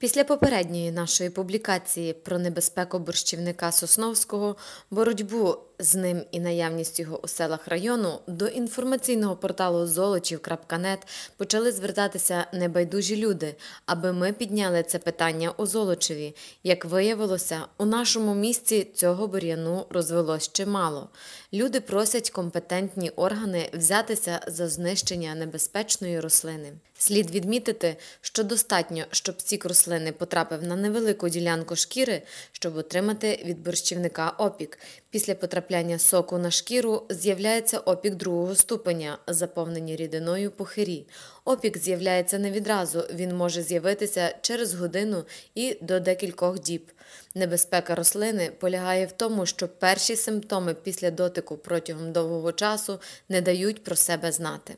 Після попередньої нашої публікації про небезпеку борщівника Сосновського, боротьбу з ним і наявність його у селах району, до інформаційного порталу золочів.нет почали звертатися небайдужі люди, аби ми підняли це питання у Золочеві. Як виявилося, у нашому місті цього бур'яну розвелось чимало. Люди просять компетентні органи взятися за знищення небезпечної рослини. Слід відмітити, що достатньо, щоб сік рослини потрапив на невелику ділянку шкіри, щоб отримати від борщівника опік. Після потрапляння соку на шкіру з'являється опік другого ступеня, заповнені рідиною пухирі. Опік з'являється не відразу, він може з'явитися через годину і до декількох діб. Небезпека рослини полягає в тому, що перші симптоми після дотику протягом довгого часу не дають про себе знати.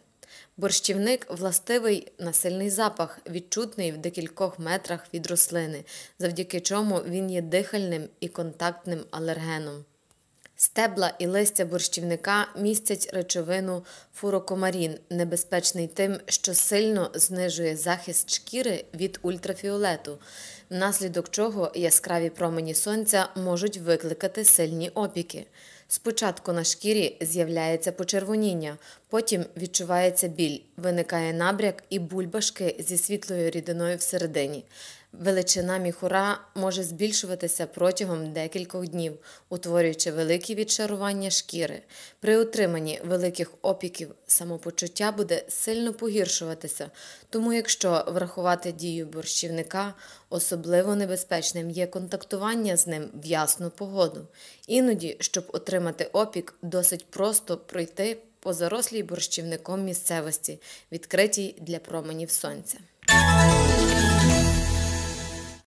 Борщівник властивий на сильний запах, відчутний в декількох метрах від рослини, завдяки чому він є дихальним і контактним алергеном. Стебла і листя борщівника містять речовину фурокомарін, небезпечний тим, що сильно знижує захист шкіри від ультрафіолету, внаслідок чого яскраві промені сонця можуть викликати сильні опіки. Спочатку на шкірі з'являється почервоніння, потім відчувається біль, виникає набряк і бульбашки зі світлою рідиною всередині. Величина міхура може збільшуватися протягом декількох днів, утворюючи великі відшарування шкіри. При утриманні великих опіків самопочуття буде сильно погіршуватися, тому якщо врахувати дію борщівника, особливо небезпечним є контактування з ним в ясну погоду. Іноді, щоб отримати опік, досить просто пройти по зарослій борщівником місцевості, відкритій для променів сонця.